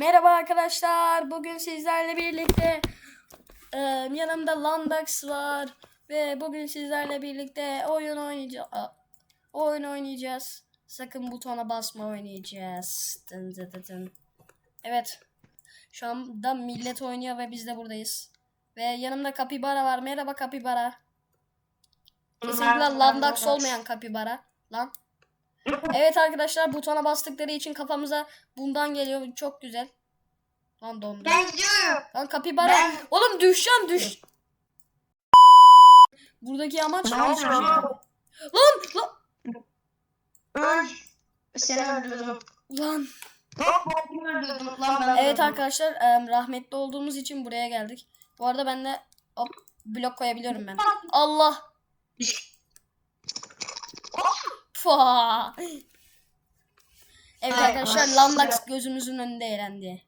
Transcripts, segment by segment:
Merhaba arkadaşlar. Bugün sizlerle birlikte e, yanımda Landax var ve bugün sizlerle birlikte oyun oynayacağız. Oyun oynayacağız. Sakın butona basma oynayacağız. Dın dın dın dın. Evet. Şu anda millet oynuyor ve biz de buradayız. Ve yanımda Kapibara var. Merhaba Kapibara. Kesinlikle Landax olmayan Kapibara. Lan. Evet arkadaşlar butona bastıkları için kafamıza bundan geliyor. Çok güzel. Lan dondu. Ben gidiyorum. Lan kapibara. Ben- Oğlum düşeceğim düş. Buradaki amaç Ne şey. Lan lan Öl. Seni öldürdüm. lan. Evet arkadaşlar rahmetli olduğumuz için buraya geldik. Bu arada ben de hop blok koyabiliyorum ben. Allah. Pua. Evet Ay, arkadaşlar ay. Landax gözümüzün önünde eğlendi.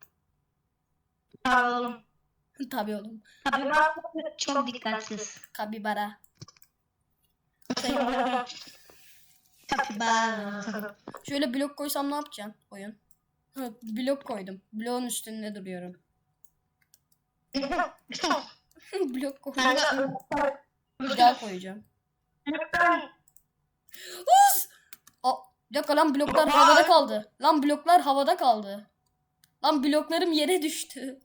Alalım. Tabii oğlum. Tabii ben çok dikkatsiz. Kabibara. Kapibara. Şöyle blok koysam ne yapacaksın oyun? Blok koydum. Bloğun üstünde duruyorum. blok koydum. Bir daha koyacağım. Bir dakika lan bloklar havada kaldı. Lan bloklar havada kaldı. Lan bloklarım yere düştü.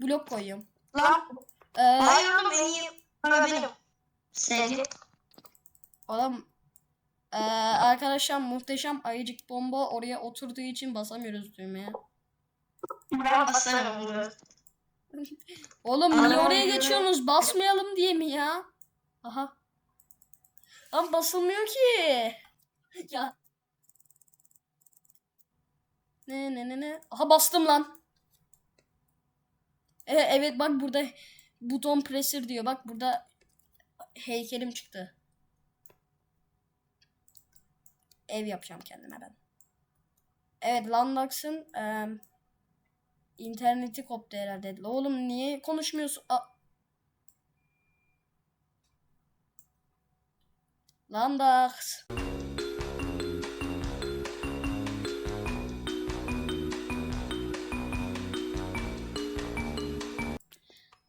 Blok koyuyorum. Lan. Ee, Hayır oğlum en iyi benim. Seni. oğlum ee, arkadaşlar muhteşem ayıcık bomba oraya oturduğu için basamıyoruz düğmeye. Oğlum niye oraya geçiyorsunuz? Basmayalım diye mi ya? Aha. Lan basılmıyor ki. Ya. Ne ne ne ne. Aha bastım lan. E, evet bak burada buton presser diyor. Bak burada heykelim çıktı. Ev yapacağım kendime ben. Evet Landax'ın em, İnterneti koptu herhalde. Oğlum niye konuşmuyorsun? A Landax.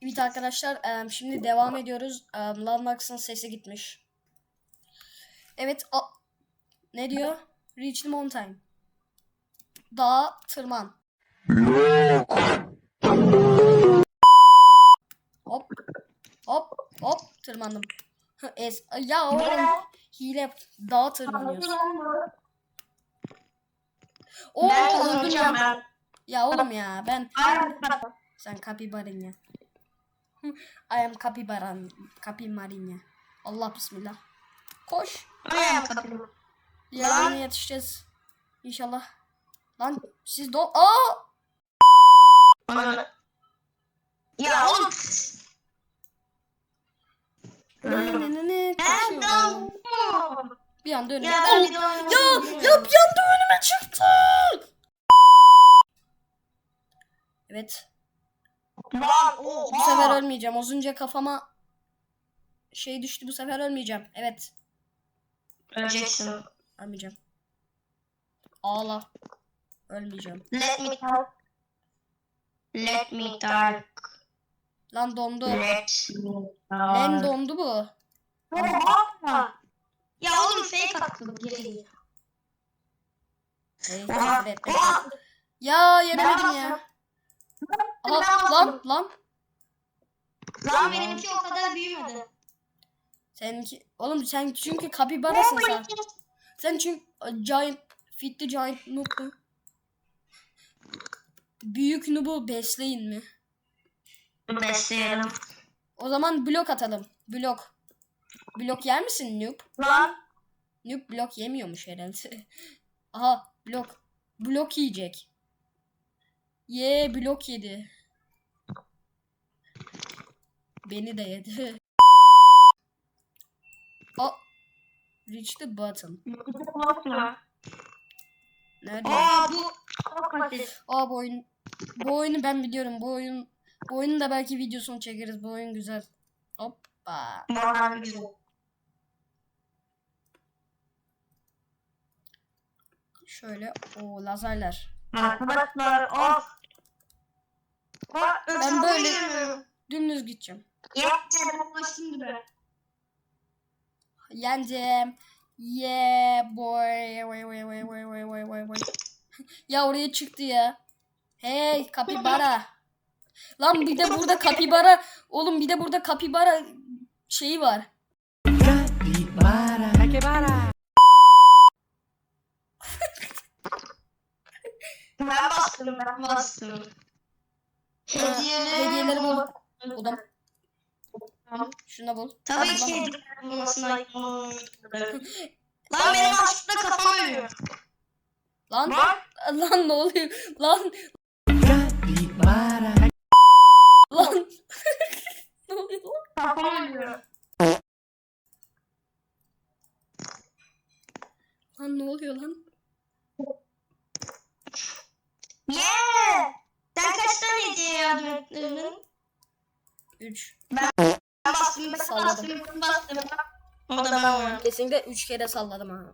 Evet arkadaşlar şimdi devam ediyoruz. Landax'ın sesi gitmiş. Evet. ne diyor? Reach the mountain. Dağa tırman. Hop. Hop. Hop. Tırmandım. Es ya oğlum hile dağa tırmanıyorsun. Oo Ben ya. ben. Ya oğlum ya ben sen kapibarin ya. I am kapibaran. Kapimarin ya. Allah bismillah. Koş. Hayır kapibara. Yarına yetişeceğiz. İnşallah. Lan siz do Aa! Ya oğlum. Ne ne ne ne Bir anda önüme. Ya Ya ya bir anda önüme çıktı. Evet. Lan Bu oha. sefer ölmeyeceğim. Az önce kafama şey düştü. Bu sefer ölmeyeceğim. Evet. Öleceksin. Ölmeyeceğim. Ağla. Ölmeyeceğim. Let me talk. Let me talk. Lan dondu. Let me Lan talk. dondu bu. Oha. Ya oğlum fake attım geri. Hey, Oha. küfür etme. Oha. Ya yenemedim ya. Aha, lan lan. Lan benimki o kadar büyümedi. Seninki oğlum sen çünkü kapibarasın sen. Sen çünkü giant fit the giant noob mu? Büyük noob'u besleyin mi? Besleyelim. O zaman blok atalım. Blok. Blok yer misin noob? Lan. Noob blok yemiyormuş herhalde. Aha blok. Blok yiyecek. Ye blok yedi. Beni de yedi. Oh. Reach the button. Nerede? Aa bu çok basit. Aa bu oyun. Bu oyunu ben biliyorum. Bu oyun bu oyunun da belki videosunu çekeriz. Bu oyun güzel. Hoppa. Harbi güzel. Şöyle o lazerler. Arkadaşlar of. Ben böyle- Dümdüz gideceğim. Şimdi. Yeneceğim. Yeah boy. Vay vay vay vay vay vay vay vay. ya oraya çıktı ya. Hey kapibara. Lan bir de burada kapibara. Oğlum bir de burada kapibara şeyi var. Ben bastım ben bastım. Hediyeleri, Hediyeleri bul. Buldum. Şunu da bul. Tabii Hadi ki bulmasına Lan benim açlıkta kafam ölüyor. Lan lan ne oluyor? Lan lan. ne oluyor lan? Kafam ölüyor. Lan ne oluyor lan? Yeah! Sen kaç tane hediye ettirdin? 3. Ben bastım, ben Salladım. bastım, bastım. O da ben varım. Kesinlikle 3 kere salladım ha.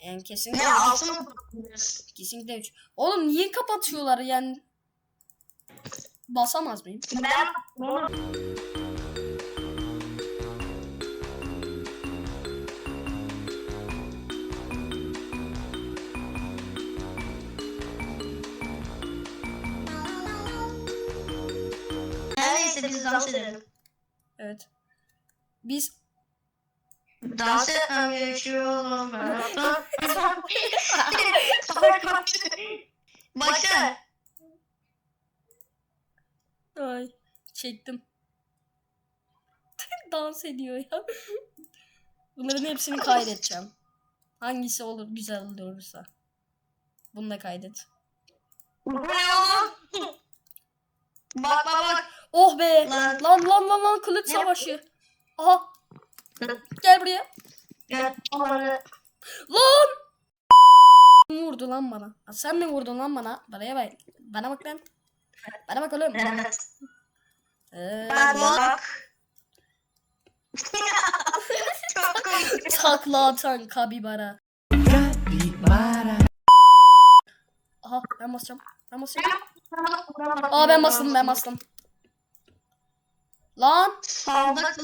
Ee, Yani kesinlikle Ne altın mı kullanıyorsun? kesinlikle 3. Oğlum niye kapatıyorlar yani? Basamaz mıyım? Ben bunu neyse biz dans edelim. Evet. Biz Dans etmem gerekiyor. Başla. ay çektim. Dans ediyor ya. Bunların hepsini kaydedeceğim. Hangisi olur güzel olursa. Bunu da kaydet. Bu ne oğlum? Bak bak bak. Oh be! Lan. Lan lan lan lan kılıç savaşı. Aha gel buraya. Gel, bana. Lan! Vurdu lan bana? Sen mi vurdun lan bana? Bana bak. Bana bak lan. Bana bak oğlum. Ee, bak. Çok komik. Takla atan kabibara. Aha ben basacağım. Ben basacağım. Aa ben bastım ben bastım. Lan Salda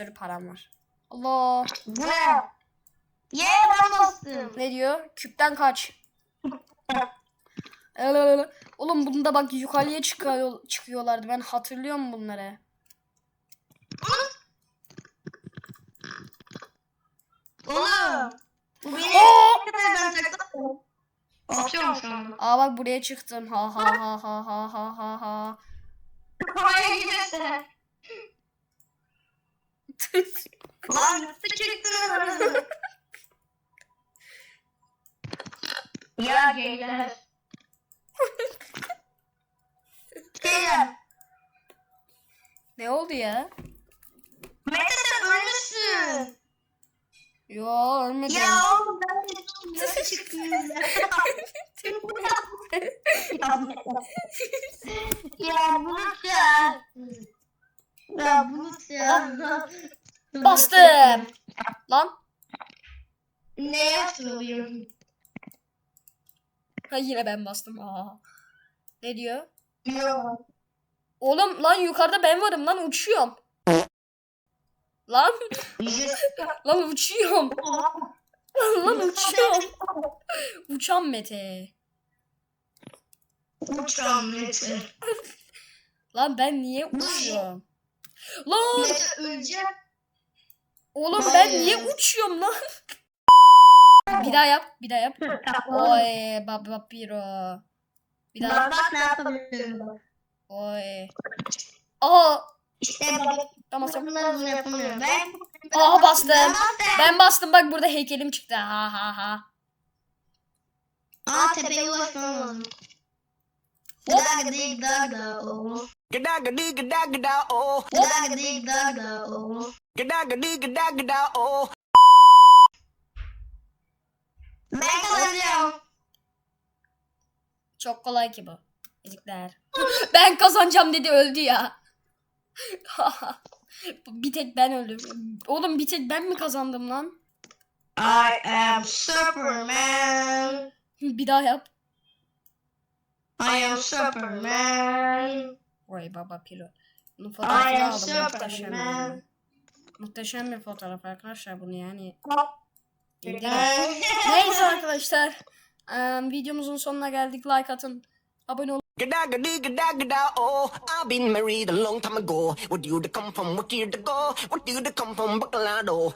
sürü param var. Allah. bu ne? Ye ben bastım. Ne diyor? Küpten kaç. Oğlum bunda bak yukarıya çıkıyor, çıkıyorlardı. Ben hatırlıyorum bunları. Oğlum. Bu beni Oo! ne kadar ben taktım. Atıyorum şu anda. Aa bak buraya çıktım. Ha ha ha ha ha ha ha ha. Oraya giderse. Lan nasıl çıktınız? ya geyler. Geyler. ne oldu ya? Mete sen ölmüşsün. Yo ölmedim. Ya oğlum ben de nasıl çıktınız ya? ya bulut ya. Ya bulut ya. Bastım. Lan. Ne yapıyorum? Ha yine ben bastım. Aa. Ne diyor? Yok. Oğlum lan yukarıda ben varım lan uçuyorum. Lan lan uçuyorum. Lan, lan uçuyorum. Uçan Mete. Uçan Mete. Lan ben niye uçuyorum? Lan Mete ölecek. oğlum ben niye uçuyorum lan? bir daha yap, bir daha yap. Oy baba piro. Bir daha. Bak ne yapabilirim bak. Oy. Aa İşte bak. ben bastım. Bunları bunu yapamıyorum. Ben Aa bastım. Ben bastım. Ben bastım bak burada heykelim çıktı. Ha ha ha. Aa tepeye ulaşmam lazım. Gıda gıdı gıda gıda o. Gada gadi gada gada oh. Gıda gıdı gıda gıda o. Gada gadi gada gada oh. Ben kazanacağım. Çok kolay ki bu. Ezikler. ben kazanacağım dedi öldü ya. bir tek ben öldüm. Oğlum bir tek ben mi kazandım lan? I am Superman. Bir daha yap. I am Superman. Vay baba pilo. Bunun I fotoğrafını am aldım. Muhteşem. Yani. Muhteşem bir fotoğraf arkadaşlar bunu yani. Neyse arkadaşlar. eee, videomuzun sonuna geldik. Like atın. Abone olun. Gada gada gada gada oh. I've been married a long time ago. Where do you come from? Where do you go? Where do you come from? Bacolado.